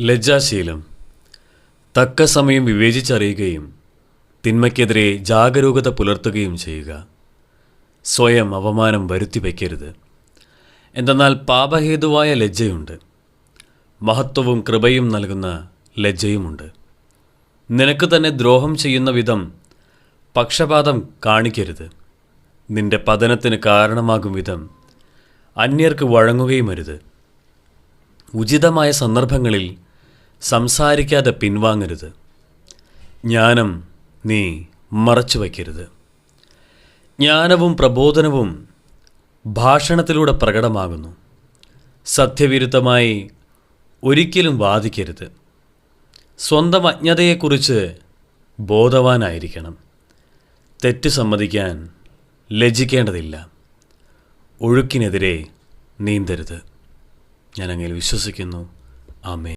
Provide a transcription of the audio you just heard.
ലജ്ജാശീലം. തക്ക സമയം വിവേചിച്ചറിയുകയും തിന്മയ്ക്കെതിരെ ജാഗരൂകത പുലർത്തുകയും ചെയ്യുക. സ്വയം അവമാനം വരുത്തി വയ്ക്കരുത്. എന്തെന്നാൽ പാപഹേതുവായ ലജ്ജയുണ്ട്. മഹത്വവും കൃപയും നൽകുന്ന ലജ്ജയുമുണ്ട്. നിനക്ക് തന്നെ ദ്രോഹം ചെയ്യുന്ന വിധം പക്ഷപാതം കാണിക്കരുത്. നിന്റെ പതനത്തിന് കാരണമാകും വിധം അന്യർക്ക് വഴങ്ങുകയും അരുത്. ഉചിതമായ സന്ദർഭങ്ങളിൽ സംസാരിക്കാതെ പിൻവാങ്ങരുത്. ജ്ഞാനം നീ മറച്ചു വയ്ക്കരുത്. ജ്ഞാനവും പ്രബോധനവും ഭാഷണത്തിലൂടെ പ്രകടമാകുന്നു. സത്യവിരുദ്ധമായി ഒരിക്കലും വാദിക്കരുത്. സ്വന്തം അജ്ഞതയെക്കുറിച്ച് ബോധവാനായിരിക്കണം. തെറ്റ് സമ്മതിക്കാൻ ലജ്ജിക്കേണ്ടതില്ല. ഒഴുക്കിനെതിരെ നീന്തരുത്. ഞാൻ അങ്ങനെ വിശ്വസിക്കുന്നു. ആമേ